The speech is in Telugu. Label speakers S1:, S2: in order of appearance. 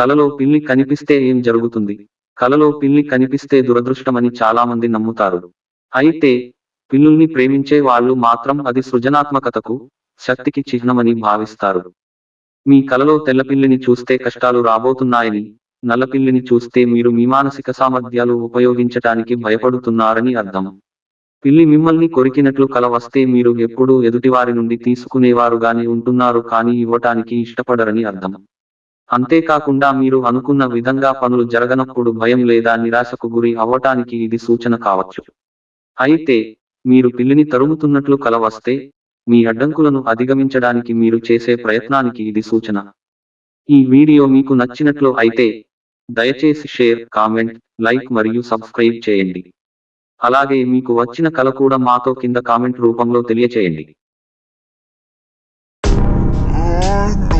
S1: కలలో పిల్లి కనిపిస్తే ఏం జరుగుతుంది? కలలో పిల్లి కనిపిస్తే దురదృష్టమని చాలా మంది నమ్ముతారు. అయితే పిల్లుల్ని ప్రేమించే వాళ్ళు మాత్రం అది సృజనాత్మకతకు శక్తికి చిహ్నమని భావిస్తారు. మీ కలలో తెల్లపిల్లిని చూస్తే కష్టాలు రాబోతున్నాయని నల్లపిల్లిని చూస్తే మీరు మీ మానసిక సామర్థ్యాలు ఉపయోగించటానికి భయపడుతున్నారని అర్థం. పిల్లి మిమ్మల్ని కొరికినట్లు కల వస్తే మీరు ఎప్పుడూ ఎదుటివారి నుండి తీసుకునేవారుగానే ఉంటున్నారు కానీ ఇవ్వటానికి ఇష్టపడరని అర్థం. అంతేకాకుండా మీరు అనుకున్న విధంగా పనులు జరగనప్పుడు భయం లేదా నిరాశకు గురి అవ్వటానికి ఇది సూచన కావచ్చు. అయితే మీరు పిల్లిని తరుముతున్నట్లు కల వస్తే మీ అడ్డంకులను అధిగమించడానికి మీరు చేసే ప్రయత్నానికి ఇది సూచన. ఈ వీడియో మీకు నచ్చినట్లు అయితే దయచేసి షేర్ కామెంట్ లైక్ మరియు సబ్స్క్రైబ్ చేయండి. అలాగే మీకు వచ్చిన కల కూడా మాతో కింద కామెంట్ రూపంలో తెలియచేయండి. Ah,